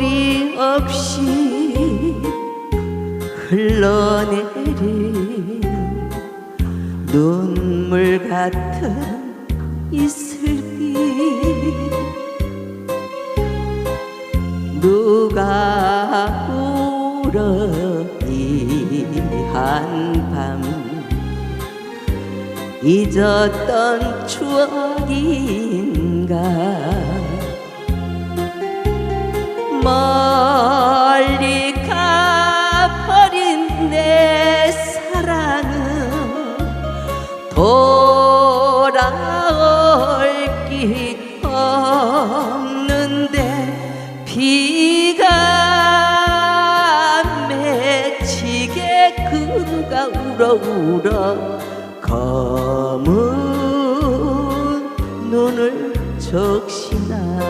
하염없이 흘러내린 눈물 같은 이슬빛 누가 이 한밤 잊었던 추억인가 돌아올 길 없는데 비가 맺히게 그 누가 울어 울어 검은 눈을 적시나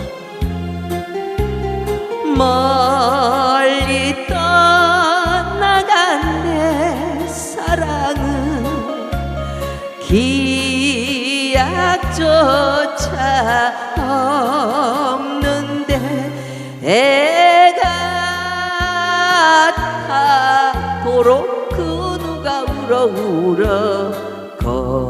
멀리 떠나간 내 사랑은 기약조차 없는데 애가 타도록 그 누가 울어 울어 검